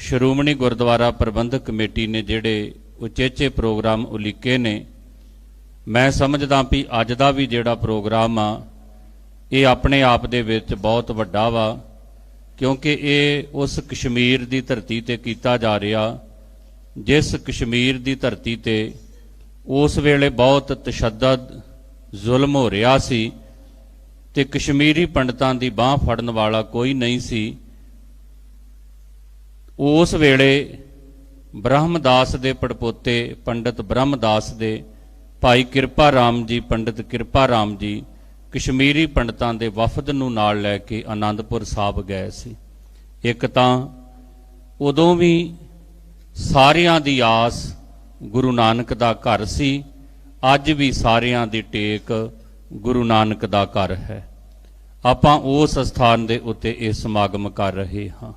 ਸ਼੍ਰੋਮਣੀ ਗੁਰਦੁਆਰਾ ਪ੍ਰਬੰਧਕ committee ਨੇ ਜਿਹੜੇ ਉਚੇਚੇ ਪ੍ਰੋਗਰਾਮ ਉਲੀਕੇ ਨੇ, ਮੈਂ ਸਮਝਦਾ ਵੀ ਅੱਜ ਦਾ ਵੀ ਜਿਹੜਾ ਪ੍ਰੋਗਰਾਮ ਆ, ਇਹ ਆਪਣੇ ਆਪ ਦੇ ਵਿੱਚ ਬਹੁਤ ਵੱਡਾ ਵਾ, ਕਿਉਂਕਿ ਇਹ ਉਸ ਕਸ਼ਮੀਰ ਦੀ ਧਰਤੀ ਤੇ ਕੀਤਾ ਜਾ ਰਿਹਾ, ਜਿਸ ਕਸ਼ਮੀਰ ਦੀ ਧਰਤੀ ਤੇ ਉਸ ਵੇਲੇ ਬਹੁਤ ਤਸ਼ੱਦਦ, ਜ਼ੁਲਮ ਹੋ ਰਿਹਾ ਸੀ ਤੇ ਕਸ਼ਮੀਰੀ ਪੰਡਤਾਂ ਦੀ ਬਾਹ ਫੜਨ ਵਾਲਾ ਕੋਈ ਨਹੀਂ ਸੀ। ਉਸ ਵੇਲੇ ਬ੍ਰਹਮਦਾਸ ਦੇ ਪੜਪੋਤੇ ਪੰਡਿਤ ਬ੍ਰਹਮਦਾਸ ਦੇ ਭਾਈ ਕਿਰਪਾ ਰਾਮ ਜੀ, ਪੰਡਿਤ ਕਿਰਪਾ ਰਾਮ ਜੀ ਕਸ਼ਮੀਰੀ ਪੰਡਤਾਂ ਦੇ ਵਫਦ ਨੂੰ ਨਾਲ ਲੈ ਕੇ ਆਨੰਦਪੁਰ ਸਾਹਿਬ ਗਏ ਸੀ। ਇੱਕ ਤਾਂ ਉਦੋਂ ਵੀ ਸਾਰਿਆਂ ਦੀ ਆਸ ਗੁਰੂ ਨਾਨਕ ਦਾ ਘਰ ਸੀ, ਅੱਜ ਵੀ ਸਾਰਿਆਂ ਦੀ ਟੇਕ ਗੁਰੂ ਨਾਨਕ ਦਾ ਘਰ ਹੈ। ਆਪਾਂ ਉਸ ਸਥਾਨ ਦੇ ਉੱਤੇ ਇਹ ਸਮਾਗਮ ਕਰ ਰਹੇ ਹਾਂ।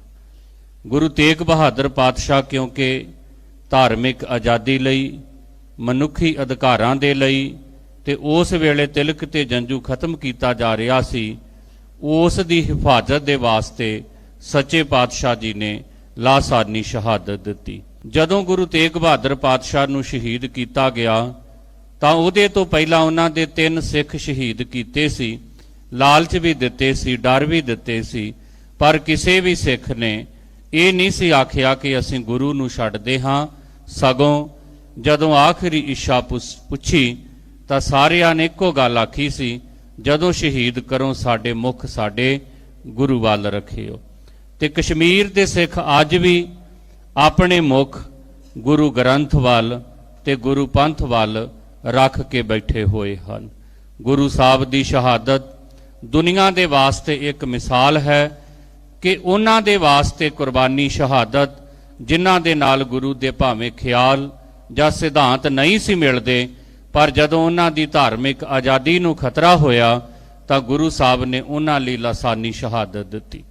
ਗੁਰੂ ਤੇਗ ਬਹਾਦਰ ਪਾਤਸ਼ਾਹ ਕਿਉਂਕਿ ਧਾਰਮਿਕ ਆਜ਼ਾਦੀ ਲਈ, ਮਨੁੱਖੀ ਅਧਿਕਾਰਾਂ ਦੇ ਲਈ ਤੇ ਉਸ ਵੇਲੇ ਤਿਲਕ ਤੇ ਜੰਜੂ ਖਤਮ ਕੀਤਾ ਜਾ ਰਿਹਾ ਸੀ, ਉਸ ਦੀ ਹਿਫਾਜ਼ਤ ਦੇ ਵਾਸਤੇ ਸੱਚੇ ਪਾਤਸ਼ਾਹ ਜੀ ਨੇ ਲਾਸਾਨੀ ਸ਼ਹਾਦਤ ਦਿੱਤੀ। ਜਦੋਂ ਗੁਰੂ ਤੇਗ ਬਹਾਦਰ ਪਾਤਸ਼ਾਹ ਨੂੰ ਸ਼ਹੀਦ ਕੀਤਾ ਗਿਆ, ਤਾਂ ਉਹਦੇ ਤੋਂ ਪਹਿਲਾਂ ਉਹਨਾਂ ਦੇ ਤਿੰਨ ਸਿੱਖ ਸ਼ਹੀਦ ਕੀਤੇ ਸੀ, ਲਾਲਚ ਵੀ ਦਿੱਤੇ ਸੀ, ਡਰ ਵੀ ਦਿੱਤੇ ਸੀ, ਪਰ ਕਿਸੇ ਵੀ ਸਿੱਖ ਨੇ ਇਹ ਨਹੀਂ ਸੀ ਆਖਿਆ ਕਿ ਅਸੀਂ ਗੁਰੂ ਨੂੰ ਛੱਡਦੇ ਹਾਂ। ਸਗੋਂ ਜਦੋਂ ਆਖਰੀ ਇੱਛਾ ਪੁੱਛ- ਪੁੱਛੀ ਤਾਂ ਸਾਰਿਆਂ ਨੇ ਇੱਕੋ ਗੱਲ ਆਖੀ ਸੀ, ਜਦੋਂ ਸ਼ਹੀਦ ਕਰੋ ਸਾਡੇ ਮੁਖ ਸਾਡੇ ਗੁਰੂ ਵੱਲ ਰੱਖਿਓ। ਤੇ ਕਸ਼ਮੀਰ ਦੇ ਸਿੱਖ ਅੱਜ ਵੀ ਆਪਣੇ ਮੁਖ ਗੁਰੂ ਗ੍ਰੰਥ ਵੱਲ ਤੇ ਗੁਰੂ ਪੰਥ ਵੱਲ ਰੱਖ ਕੇ ਬੈਠੇ ਹੋਏ ਹਨ। ਗੁਰੂ ਸਾਹਿਬ ਦੀ ਸ਼ਹਾਦਤ ਦੁਨੀਆ ਦੇ ਵਾਸਤੇ ਇੱਕ ਮਿਸਾਲ ਹੈ। ਕਿ ਉਹਨਾਂ ਦੇ ਵਾਸਤੇ ਕੁਰਬਾਨੀ ਸ਼ਹਾਦਤ, ਜਿਨ੍ਹਾਂ ਦੇ ਨਾਲ ਗੁਰੂ ਦੇ ਭਾਵੇਂ ਖਿਆਲ ਜਾਂ ਸਿਧਾਂਤ ਨਹੀਂ ਸੀ ਮਿਲਦੇ, ਪਰ ਜਦੋਂ ਉਹਨਾਂ ਦੀ ਧਾਰਮਿਕ ਆਜ਼ਾਦੀ ਨੂੰ ਖਤਰਾ ਹੋਇਆ, ਤਾਂ ਗੁਰੂ ਸਾਹਿਬ ਨੇ ਉਹਨਾਂ ਲਈ ਲਾਸਾਨੀ ਸ਼ਹਾਦਤ ਦਿੱਤੀ।